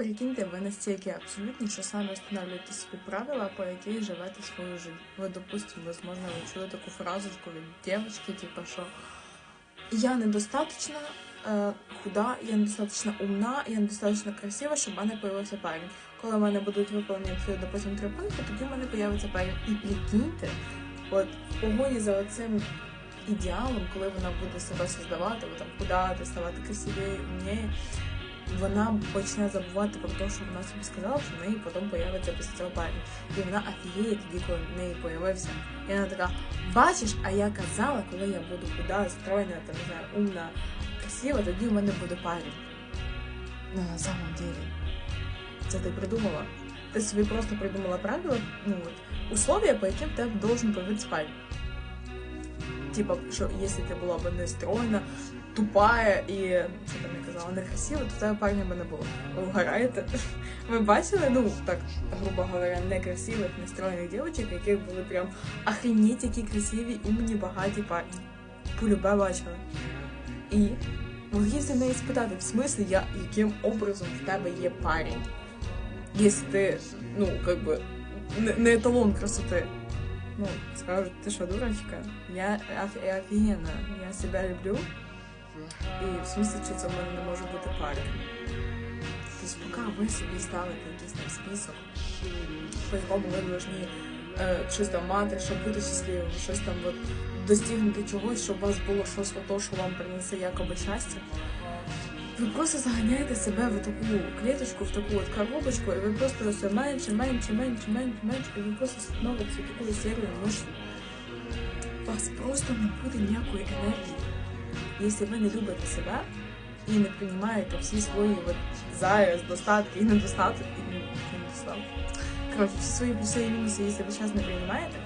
Прикиньте, ви настільки абсолютні, що саме встановлюєте собі правила, по яких живете свою життя. Ви, допустимо, возможно, ви чули таку фразочку від дівчинки, типу, що я недостаточно е, худа, я недостаточно умна, я недостаточно красива, щоб в мене появився парень. Коли в мене будуть виконані, допустимо, три пункти, тоді в мене появиться парень. І прикиньте, от в погоні за оцим ідеалом, коли вона буде себе создавати, от, там худати, ставати красивіше, умніє, вона почне забувати про те, що вона собі сказала, що в неї потім появиться після цього парень. І вона офігіє тоді, коли в неї появився. І вона така, бачиш, а я казала, коли я буду худа, стройна, там, не знаю, умна, красива, тоді в мене буде парень. Ну, на самом деле, це ти придумала. Ти собі просто придумала правила, ну условия, по яким тебе должен появитися парень. Типа, якщо ти була б не стройна, тупая і що там я казала, некрасива, то тебе парня би не було. Ви вгораєте? Ви бачили, ну так, грубо говоря, некрасивих, нестройних дівчинок, яких були прям охренеть, які красиві, умні, багаті парні. Полюбе бачили. І їздите в неї спитати, в смислі, я, яким образом в тебе є парень? Якщо ти, ну, как би, не еталон красоти. Ну, скажут, ты что, дурочка? Я оф- я себя люблю. І в смысле, що це в мене не може бути парень. Тобто, поки ви собі ставите якийсь там список, по якому ви повинні е, щось там мати, щоб бути щасливим, щось там от, достигнути чогось, щоб у вас було щось ото, що вам принесе якоби щастя. Ви просто заганяєте себе в таку клеточку, в таку от коробочку, і ви просто все менше, менше, менше, менше, менше, і ви просто становитесь в таку серію миші. У вас просто не буде ніякої енергії. Якщо ви не любите себе і не приймаєте всі свої зараз, достатки і недостатки, і недостатки. Коротше, всі свої плюси і мінуси, якщо ви зараз не приймаєте,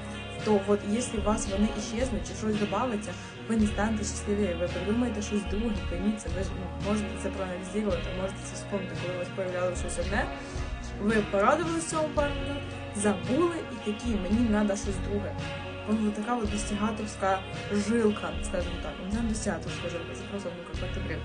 то от якщо у вас вони іщезнуть чи щось додається, ви не станете щасливі, ви придумаєте щось друге, пойміть ви ж ну, можете це проаналізувати, можете це вспомнити, коли у вас появлялося щось одне, ви порадувалися цьому парню, забули і такі, мені треба щось друге. Така от достигаторська жилка, скажімо так. Не знаю, достигаторська жилка, це просто ну, какой-то бред.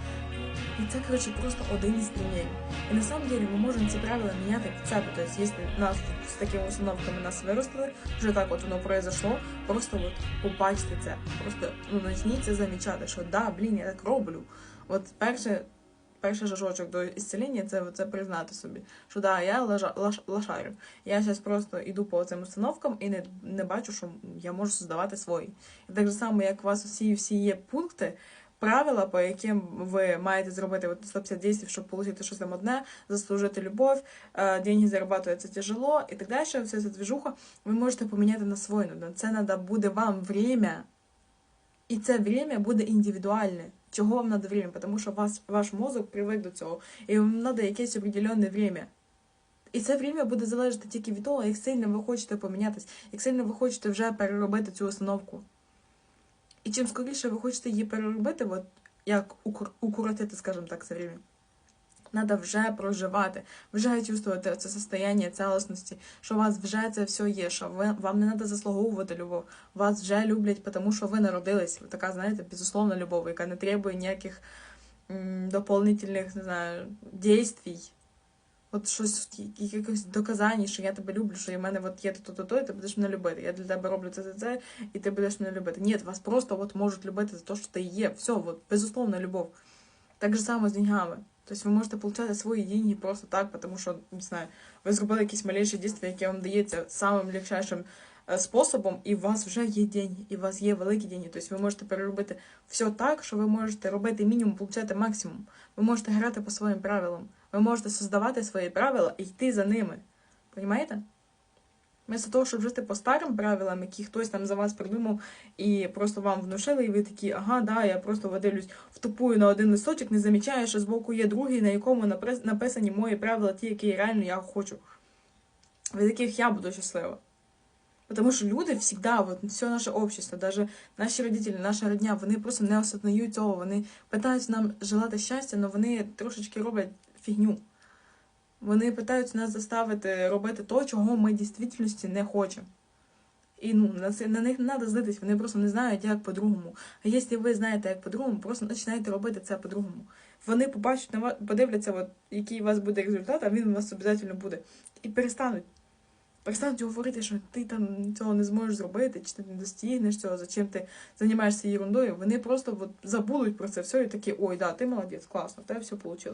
І це, коротше, просто один із дней. І на самом деле ми можемо ці правила міняти під себе. Тобто, якщо нас з такими установками нас виростили, вже так от воно произошло, просто от побачте це. Просто ну, почніть це замічати, що да, блін, я так роблю. От перше, перший жажочок до ісцелення це, це признати собі, що да, я лашарю. Я зараз просто йду по цим установкам і не, не бачу, що я можу создавати свої. І так же само, як у вас усі всі є пункти, правила, по яким ви маєте зробити от 150 дій, щоб отримати щось там одне, заслужити любов, е, деньги зарабатывать тяжело і так далі, вся ця движуха, ви можете поміняти на свой. Ну, Це треба буде вам время, і це время буде індивідуальне. Чого вам треба время? Тому що вас, ваш мозок привик до цього, і вам треба якесь определенне время. І це время буде залежати тільки від того, як сильно ви хочете помінятися, як сильно ви хочете вже переробити цю установку. І чим скоріше ви хочете її переробити, от як укор- укоротити, скажімо так, це время, треба вже проживати, вже чувствувати це состояние цілісності, що у вас вже це все є, що ви, вам не треба заслуговувати любов. Вас вже люблять, тому що ви народились. Така, знаєте, безусловна любов, яка не требує ніяких м, дополнительних, не знаю, дійствій. От щось, якихось доказань, що я тебе люблю, що в мене от є то, то, то, і ти будеш мене любити. Я для тебе роблю це, це, це, і ти будеш мене любити. Ні, вас просто от можуть любити за те, що ти є. Все, от, безусловна любов. Так же само з деньгами. Тобто ви можете отримати свої деньги просто так, тому що, не знаю, ви зробили якісь малейші дійства, яке вам дається самим легчайшим е, способом, і у вас вже є деньги, і у вас є великі деньги. Тобто ви можете переробити все так, що ви можете робити мінімум, отримати максимум. Ви можете грати по своїм правилам. Ви можете создавати свої правила і йти за ними. Понімаєте? Вместо того, щоб жити по старим правилам, які хтось там за вас придумав і просто вам внушили, і ви такі, ага, да, я просто видивлюсь, втупую на один листочок, не замічаю, що збоку є другий, на якому написані мої правила, ті, які реально я хочу. Від яких я буду щаслива. Тому що люди завжди, вот, все наше общество, даже наші родителі, наша родня, вони просто не осознають цього. Вони питаються нам желати щастя, але вони трошечки роблять фігню. Вони питаються нас заставити робити то, чого ми дійсності не хочемо. І ну, на, це- на них не треба злитись, вони просто не знають, як по-другому. А якщо ви знаєте, як по-другому, просто починайте робити це по-другому. Вони побачать на вас, подивляться, от, який у вас буде результат, а він у вас обов'язково буде. І перестануть. Перестануть говорити, що ти там цього не зможеш зробити, чи ти не достигнеш цього, зачем ти займаєшся ерундою. Вони просто от, забудуть про це все і такі, ой, да, ти молодець, класно, в тебе все вийшло.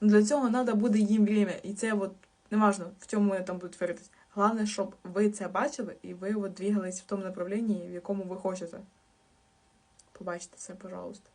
Для цього треба буде їм время. І це от, неважно, в чому вони там будуть творитись. Головне, щоб ви це бачили і ви от двигались в тому направленні, в якому ви хочете. Побачите це, пожалуйста.